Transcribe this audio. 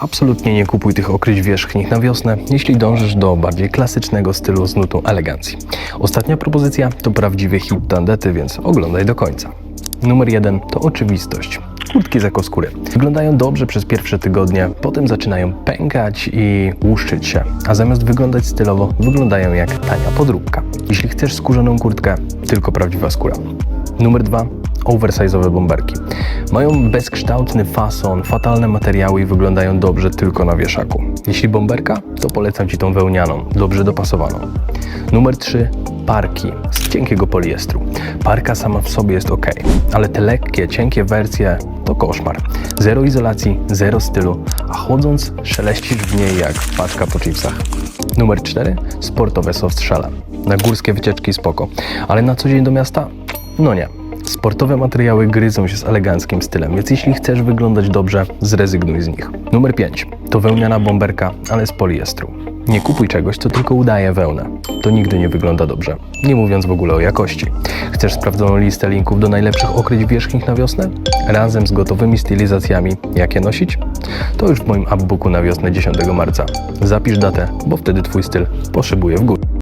Absolutnie nie kupuj tych okryć wierzchnich na wiosnę, jeśli dążysz do bardziej klasycznego stylu z nutą elegancji. Ostatnia propozycja to prawdziwy hit tandety, więc oglądaj do końca. Numer jeden to oczywistość. Kurtki z. Wyglądają dobrze przez pierwsze tygodnie, potem zaczynają pękać i łuszczyć się, a zamiast wyglądać stylowo, wyglądają jak tania podróbka. Jeśli chcesz skórzaną kurtkę, tylko prawdziwa skóra. Numer dwa oversize'owe bomberki. Mają bezkształtny fason, fatalne materiały i wyglądają dobrze tylko na wieszaku. Jeśli bomberka, to polecam Ci tą wełnianą, dobrze dopasowaną. Numer 3. Parki z cienkiego poliestru. Parka sama w sobie jest ok, ale te lekkie, cienkie wersje to koszmar. Zero izolacji, zero stylu, a chodząc szeleścisz w niej jak paczka po chipsach. Numer 4. Sportowe softshella. Na górskie wycieczki spoko, ale na co dzień do miasta? No nie. Sportowe materiały gryzą się z eleganckim stylem, więc jeśli chcesz wyglądać dobrze, zrezygnuj z nich. Numer 5. To wełniana bomberka, ale z poliestru. Nie kupuj czegoś, co tylko udaje wełnę. To nigdy nie wygląda dobrze, nie mówiąc w ogóle o jakości. Chcesz sprawdzoną listę linków do najlepszych okryć wierzchnich na wiosnę? Razem z gotowymi stylizacjami, jak je nosić? To już w moim upbooku na wiosnę 10 marca. Zapisz datę, bo wtedy Twój styl poszybuje w górę.